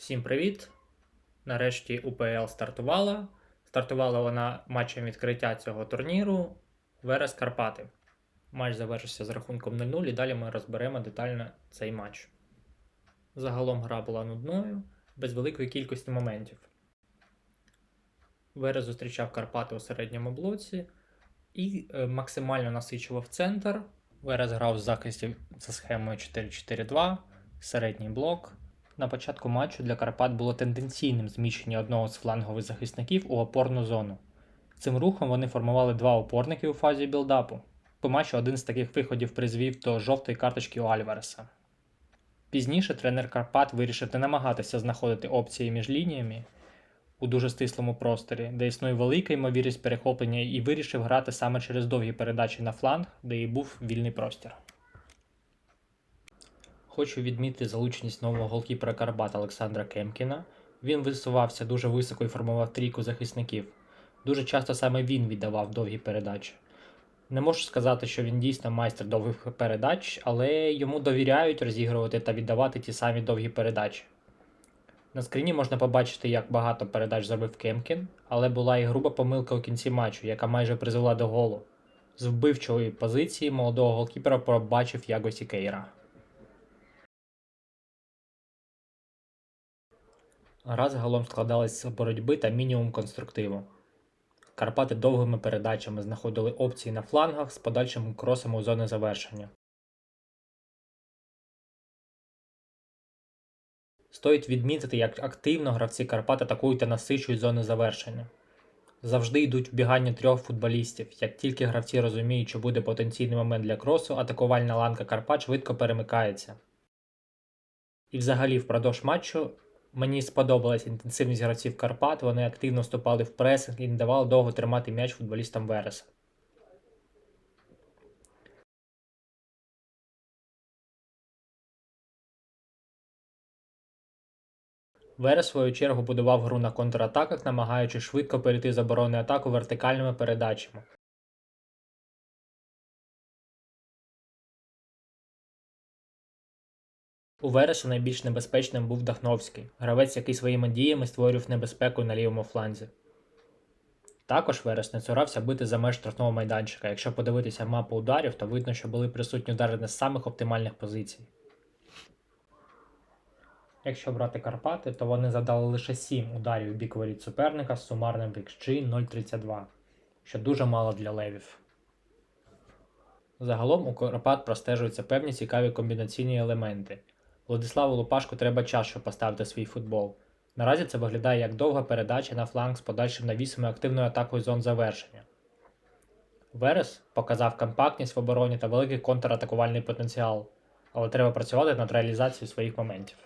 Всім привіт! Нарешті УПЛ стартувала. Стартувала вона матчем відкриття цього турніру Верес Карпати. Матч завершився з рахунком 0-0 і далі ми розберемо детально цей матч. Загалом гра була нудною, без великої кількості моментів. Верес зустрічав Карпати у середньому блоці і е, максимально насичував центр. Верес грав в захисті за схемою 4-4-2, середній блок. На початку матчу для Карпат було тенденційним зміщення одного з флангових захисників у опорну зону. Цим рухом вони формували два опорники у фазі білдапу. По матчу один з таких виходів призвів до жовтої карточки у Альвареса. Пізніше тренер Карпат вирішив не намагатися знаходити опції між лініями у дуже стислому просторі, де існує велика ймовірність перехоплення, і вирішив грати саме через довгі передачі на фланг, де і був вільний простір. Хочу відмітити залученість нового голкіпера Карпат Олександра Кемкіна. Він висувався дуже високо і формував трійку захисників. Дуже часто саме він віддавав довгі передачі. Не можу сказати, що він дійсно майстер довгих передач, але йому довіряють розігрувати та віддавати ті самі довгі передачі. На скріні можна побачити, як багато передач зробив Кемкін, але була і груба помилка у кінці матчу, яка майже призвела до голу. З вбивчої позиції молодого голкіпера пробачив Яго Сікейра. Гра загалом складалась з боротьби та мінімум конструктиву. Карпати довгими передачами знаходили опції на флангах з подальшим кросом у зони завершення. Стоїть відмітити, як активно гравці Карпат атакують та насичують зони завершення. Завжди йдуть вбігання трьох футболістів. Як тільки гравці розуміють, що буде потенційний момент для кросу, атакувальна ланка Карпат швидко перемикається. І взагалі впродовж матчу Мені сподобалась інтенсивність гравців Карпат, вони активно вступали в пресинг і не давали довго тримати м'яч футболістам Вереса. Верес, в свою чергу, будував гру на контратаках, намагаючись швидко перейти з оборони атаку вертикальними передачами. У Вереса найбільш небезпечним був Дахновський, гравець, який своїми діями створював небезпеку на лівому фланзі. Також Верес не цурався бити за меж штрафного майданчика. Якщо подивитися мапу ударів, то видно, що були присутні удари не з самих оптимальних позицій. Якщо брати Карпати, то вони задали лише 7 ударів у бік воріт суперника з сумарним XG 0,32, що дуже мало для левів. Загалом у Карпат простежуються певні цікаві комбінаційні елементи. Владиславу Лупашку треба час, щоб поставити свій футбол. Наразі це виглядає як довга передача на фланг з подальшим навісом і активною атакою зон завершення. Верес показав компактність в обороні та великий контратакувальний потенціал, але треба працювати над реалізацією своїх моментів.